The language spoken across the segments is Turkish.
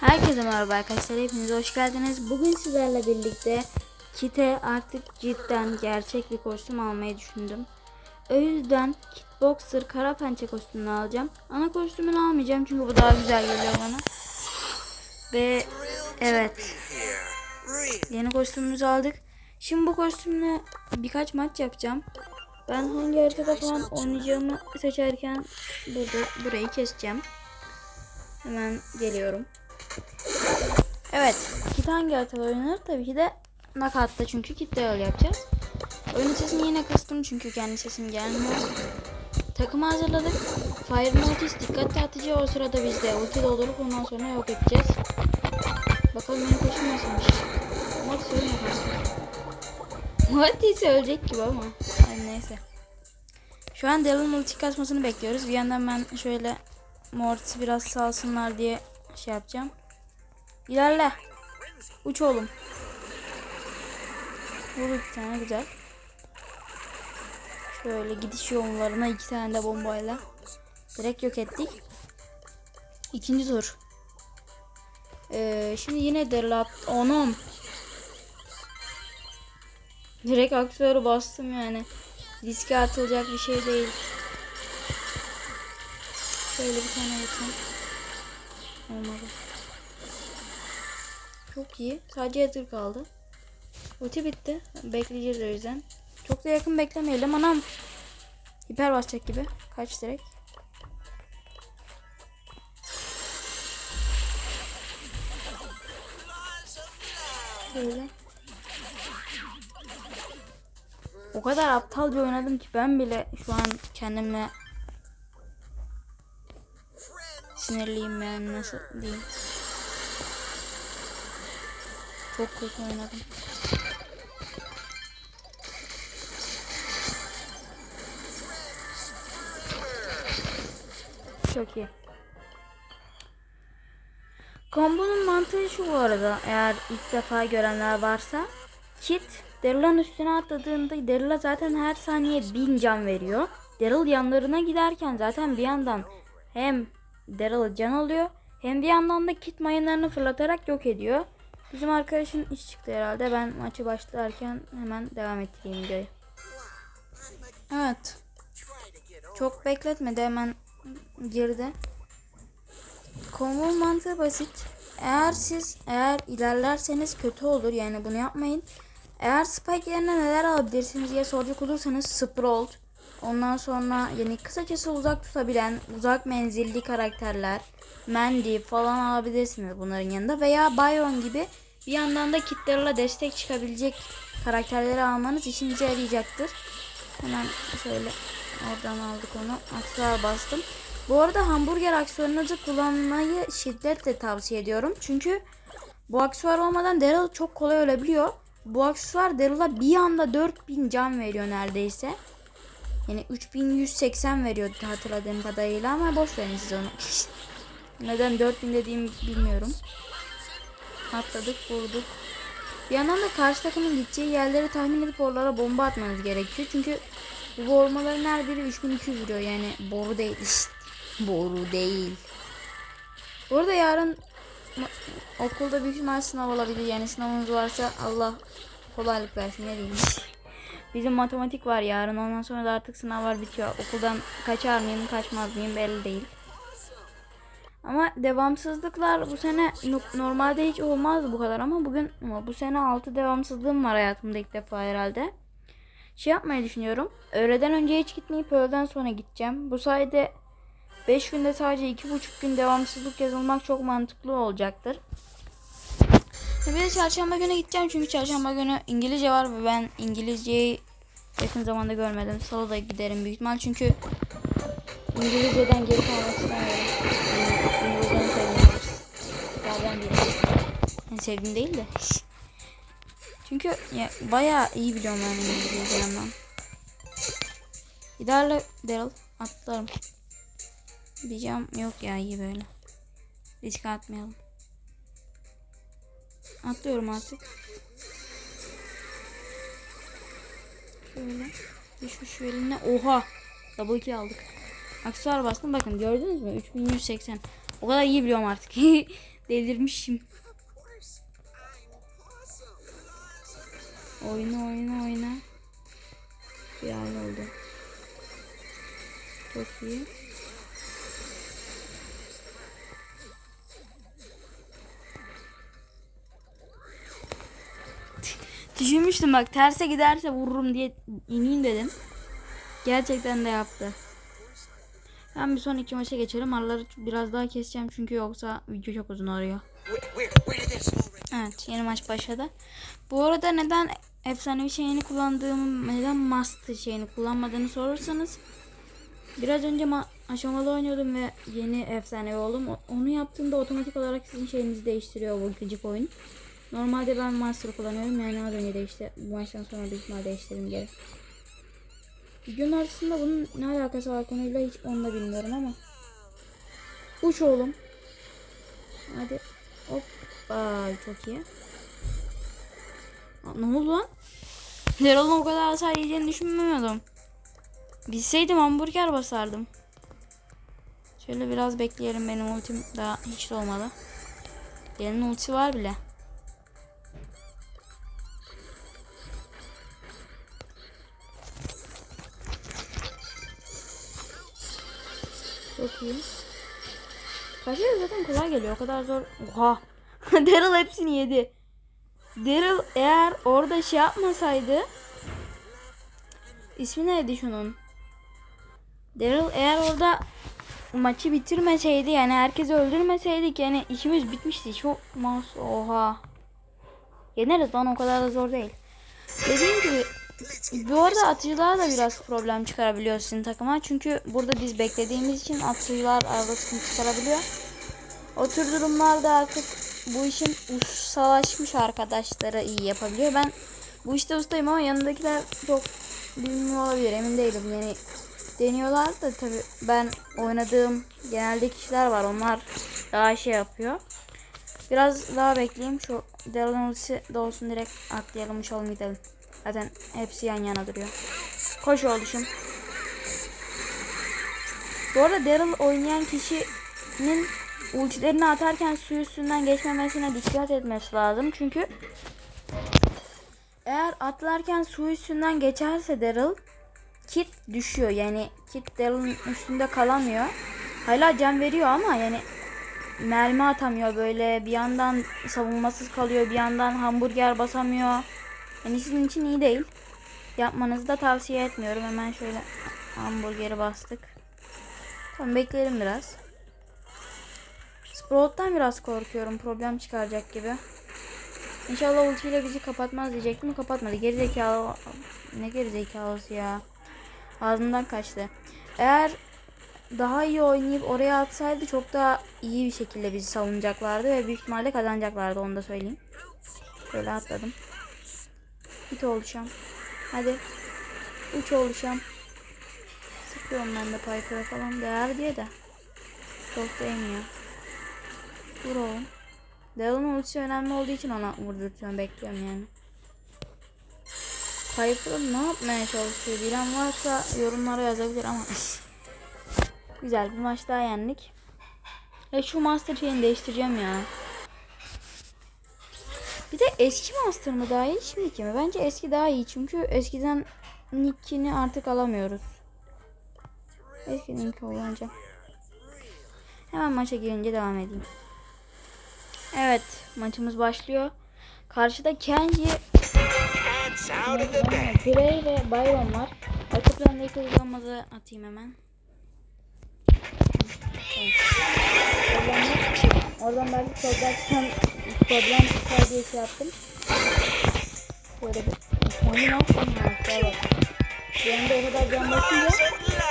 Herkese merhaba arkadaşlar. Hepiniz hoş geldiniz. Bugün sizlerle birlikte Kit'e artık cidden gerçek bir kostüm almayı düşündüm. O yüzden Kitboxer kara pençe kostümünü alacağım. Ana kostümünü almayacağım çünkü bu daha güzel geliyor bana. Ve evet yeni kostümümüzü aldık. Şimdi bu kostümle birkaç maç yapacağım. Ben hangi haritada falan oynayacağımı seçerken burada burayı keseceğim. Hemen geliyorum. Evet. Kit hangi haritada oynanır? Tabii ki de Knockout'ta çünkü kitle öyle yapacağız. Oyunun sesini yine kıstım çünkü kendi sesim gelmiyor. Takımı hazırladık. Fire Mortis dikkat dağıtıcı o sırada biz de ulti doldurup ondan sonra yok edeceğiz. Bakalım benim koşum nasılmış. Mortis kanka. Mortis ölecek gibi ama. Hadi neyse. Şu an Daryl'ın ulti kasmasını bekliyoruz. Bir yandan ben şöyle Mortis'i biraz salsınlar diye şey yapacağım. İlerle. Uç oğlum. Vur bir tane güzel. Şöyle gidiş yollarına iki tane de bombayla. Direkt yok ettik. İkinci tur. Ee, şimdi yine derlat. Onum. Direkt aktörü bastım yani. Riske atılacak bir şey değil. Şöyle bir tane vursam. Olmadı. Çok iyi. Sadece yatır kaldı. Ulti bitti. Bekleyeceğiz o yüzden. Çok da yakın beklemeyelim. Anam. Hiper basacak gibi. Kaç direkt. Böyle. O kadar aptalca oynadım ki ben bile şu an kendime sinirliyim yani nasıl diyeyim. Çok kötü oynadım. Çok iyi. Kombonun mantığı şu bu arada eğer ilk defa görenler varsa Kit Daryl'ın üstüne atladığında Daryl'a zaten her saniye 1000 can veriyor. Daryl yanlarına giderken zaten bir yandan hem Daryl can alıyor hem bir yandan da Kit mayınlarını fırlatarak yok ediyor. Bizim arkadaşın iş çıktı herhalde. Ben maçı başlarken hemen devam ettireyim videoyu. Evet. Çok bekletmedi hemen girdi. Combo mantığı basit. Eğer siz eğer ilerlerseniz kötü olur yani bunu yapmayın. Eğer Spike yerine neler alabilirsiniz diye soracak olursanız Sprout. Ondan sonra yani kısacası uzak tutabilen uzak menzilli karakterler. Mandy falan alabilirsiniz bunların yanında. Veya Byron gibi bir yandan da kitlerle destek çıkabilecek karakterleri almanız işinize yarayacaktır. Hemen şöyle oradan aldık onu. Aksesuar bastım. Bu arada hamburger aksesuarınızı kullanmayı şiddetle tavsiye ediyorum. Çünkü bu aksesuar olmadan Daryl çok kolay ölebiliyor. Bu aksesuar Daryl'a bir anda 4000 can veriyor neredeyse. Yani 3180 veriyor hatırladığım kadarıyla ama boş verin siz onu. Neden 4000 dediğimi bilmiyorum. Atladık vurduk. Bir yandan da karşı takımın gideceği yerleri tahmin edip oralara bomba atmanız gerekiyor. Çünkü bu bombaların her biri 3200 vuruyor yani boru değil. boru değil. Bu arada yarın okulda büyük ihtimal sınav olabilir. Yani sınavınız varsa Allah kolaylık versin ne diyeyim. Bizim matematik var yarın. Ondan sonra da artık sınavlar bitiyor. Okuldan kaçar mıyım kaçmaz mıyım belli değil. Ama devamsızlıklar bu sene no- normalde hiç olmazdı bu kadar ama bugün bu sene 6 devamsızlığım var hayatımda ilk defa herhalde. Şey yapmayı düşünüyorum. Öğleden önce hiç gitmeyip öğleden sonra gideceğim. Bu sayede 5 günde sadece 2,5 gün devamsızlık yazılmak çok mantıklı olacaktır. Bir de çarşamba günü gideceğim çünkü çarşamba günü İngilizce var ve ben İngilizceyi yakın zamanda görmedim. Salı da giderim büyük ihtimal çünkü İngilizceden geri kalmak istemiyorum. İngilizcenin sevdiğim Yerden biri. Yani sevdiğim değil de. Çünkü ya, bayağı iyi biliyorum ben İngilizceyi yandan. İlerle Daryl atlarım. Diyeceğim yok ya iyi böyle. Risk atmayalım. Atlıyorum artık. Şöyle. Düşmüş eline. Oha. Double kill aldık. Aksesuar bastım. Bakın gördünüz mü? 3180. O kadar iyi biliyorum artık. Delirmişim. Oyna oyna oyna. Bir ay oldu. Çok iyi. Düşünmüştüm bak terse giderse vururum diye ineyim dedim. Gerçekten de yaptı. Ben bir son iki maça geçelim. Araları biraz daha keseceğim çünkü yoksa video çok uzun oluyor. Evet yeni maç başladı. Bu arada neden efsanevi şeyini kullandığımı, neden master şeyini kullanmadığını sorursanız biraz önce ma- aşamalı oynuyordum ve yeni efsanevi oldum. Onu yaptığımda otomatik olarak sizin şeyinizi değiştiriyor bu gıcık oyun. Normalde ben master kullanıyorum yani az önce değişti. Bu maçtan sonra büyük ihtimal değiştirdim geri. Videonun arasında bunun ne alakası var konuyla hiç onu da bilmiyorum ama. Uç oğlum. Hadi. Hoppa çok iyi. Aa, ne oldu lan? Daryl'ın o kadar hasar yiyeceğini düşünmüyordum. Bilseydim hamburger basardım. Şöyle biraz bekleyelim benim ultim daha hiç de olmadı. Gelin ulti var bile. İyi. Kaşları zaten kolay geliyor. O kadar zor. Oha. Daryl hepsini yedi. Daryl eğer orada şey yapmasaydı ismi neydi şunun? Daryl eğer orada maçı bitirmeseydi yani herkesi öldürmeseydik yani işimiz bitmişti. Çok mas oha. Yeneriz lan o kadar da zor değil. Dediğim gibi bu arada atıcılar da biraz problem çıkarabiliyor sizin takıma. Çünkü burada biz beklediğimiz için atıcılar arada sıkıntı çıkarabiliyor. O tür durumlarda artık bu işin ustalaşmış arkadaşları iyi yapabiliyor. Ben bu işte ustayım ama yanındakiler çok bilmiyor olabilir. Emin değilim. Yani deniyorlar da tabi ben oynadığım genelde kişiler var. Onlar daha şey yapıyor. Biraz daha bekleyeyim. Şu ultisi de olsun direkt atlayalım. Uçalım gidelim. Zaten hepsi yan yana duruyor. Koş oluşum. Bu arada Daryl oynayan kişinin ultilerini atarken su üstünden geçmemesine dikkat etmesi lazım. Çünkü eğer atlarken su üstünden geçerse Daryl kit düşüyor. Yani kit Daryl'ın üstünde kalamıyor. Hala can veriyor ama yani mermi atamıyor böyle bir yandan savunmasız kalıyor bir yandan hamburger basamıyor. Yani sizin için iyi değil. Yapmanızı da tavsiye etmiyorum. Hemen şöyle hamburgeri bastık. Tamam bekleyelim biraz. Sprout'tan biraz korkuyorum. Problem çıkaracak gibi. İnşallah ultiyle bizi kapatmaz diyecektim. Kapatmadı. Gerizekalı. Ne gerizekalısı ya. Ağzımdan kaçtı. Eğer daha iyi oynayıp oraya atsaydı çok daha iyi bir şekilde bizi savunacaklardı ve büyük ihtimalle kazanacaklardı onu da söyleyeyim. Böyle atladım. Git oluşam. Hadi. Uç oluşam. Sıkıyorum ben de Piper'a falan değer diye de. Çok değmiyor. Vur oğlum. Daryl'ın ultisi önemli olduğu için ona vurdurtuyorum. Bekliyorum yani. Piper ne yapmaya çalışıyor? Bilen varsa yorumlara yazabilir ama. Güzel bir maç daha yendik. Ya şu master şeyini değiştireceğim ya. Bir de eski master mı daha iyi şimdiki mi? Bence eski daha iyi çünkü eskiden nickini artık alamıyoruz. Eski nick kullanacağım. Hemen maça girince devam edeyim. Evet maçımız başlıyor. Karşıda Kenji. Grey ve Byron var. Arka plandaki uygulamada atayım hemen. Oradan, oradan belki problem çıkan problem çıkar diye şey yaptım. Böyle bir? Gel bak. Bir anda o kadar can basınca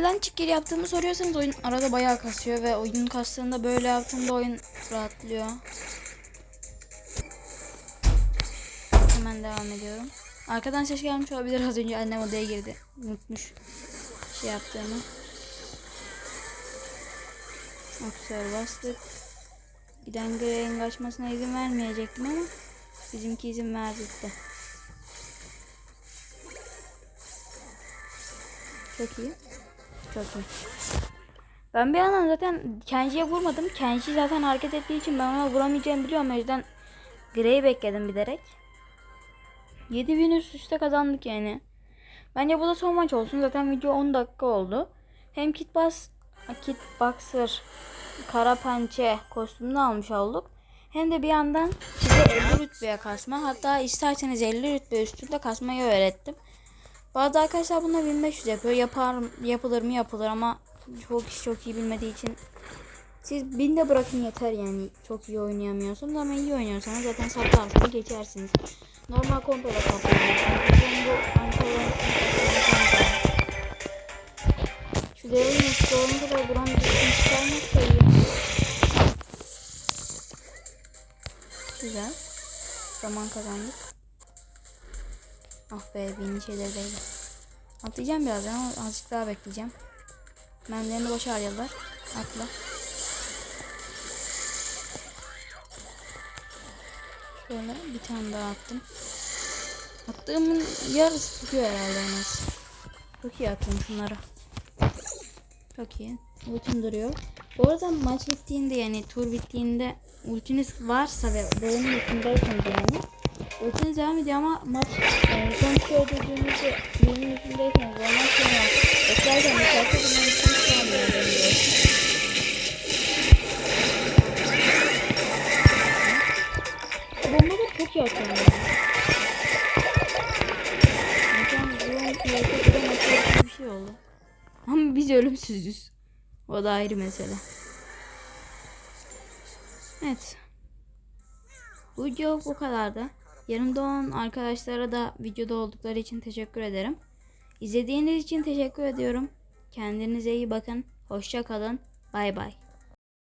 neden çık geri yaptığımı soruyorsanız oyun arada bayağı kasıyor ve oyun kastığında böyle yaptığımda oyun rahatlıyor. Hemen devam ediyorum. Arkadan ses gelmiş olabilir az önce annem odaya girdi. Unutmuş şey yaptığımı. Aksar bastık. Giden Grey'in kaçmasına izin vermeyecektim ama bizimki izin verdi de. Çok iyi. İyi. Ben bir yandan zaten Kenji'ye vurmadım. Kenji zaten hareket ettiği için ben ona vuramayacağımı biliyorum. O yüzden Grey'i bekledim bilerek. 7000 üst üste kazandık yani. Bence bu da son maç olsun. Zaten video 10 dakika oldu. Hem Kitbox, Kitboxer, Kara Pençe kostümünü almış olduk. Hem de bir yandan size 50 rütbeye kasma. Hatta isterseniz 50 rütbe üstünde kasmayı öğrettim. Bazı arkadaşlar bununla 1500 yapıyor. Yapar, yapılır mı yapılır ama çok kişi çok iyi bilmediği için siz bin de bırakın yeter yani. Çok iyi oynayamıyorsunuz ama iyi oynuyorsanız zaten saplarsınız geçersiniz. Normal kontrola antrenman Şu devrin üstü da buran bir şey çıkarmak. Güzel. Zaman kazandık. Ah be benim şeyleri değil. Atlayacağım birazdan ama azıcık daha bekleyeceğim. Mermilerini boş harcadılar. Atla. Şöyle bir tane daha attım. Attığımın yarısı tutuyor herhalde en az. Çok iyi attım şunları. Çok iyi. Ultim duruyor. Bu arada maç bittiğinde yani tur bittiğinde ultiniz varsa ve benim ultimdeyseniz yani ultiniz devam ediyor ama maç e, son öldürdüğünüzde benim ultimdeyseniz ondan sonra beklerken beklerken bunun haberiniz olsun. Bomba da çok iyi atıyorum yani. Geçen drone piyasada drone atıyor bir şey oldu. Ama biz ölümsüzüz. O da ayrı mesele. Evet. Bu video bu kadardı. Yanımda olan arkadaşlara da videoda oldukları için teşekkür ederim. İzlediğiniz için teşekkür ediyorum. Kendinize iyi bakın. Hoşça kalın. Bay bay.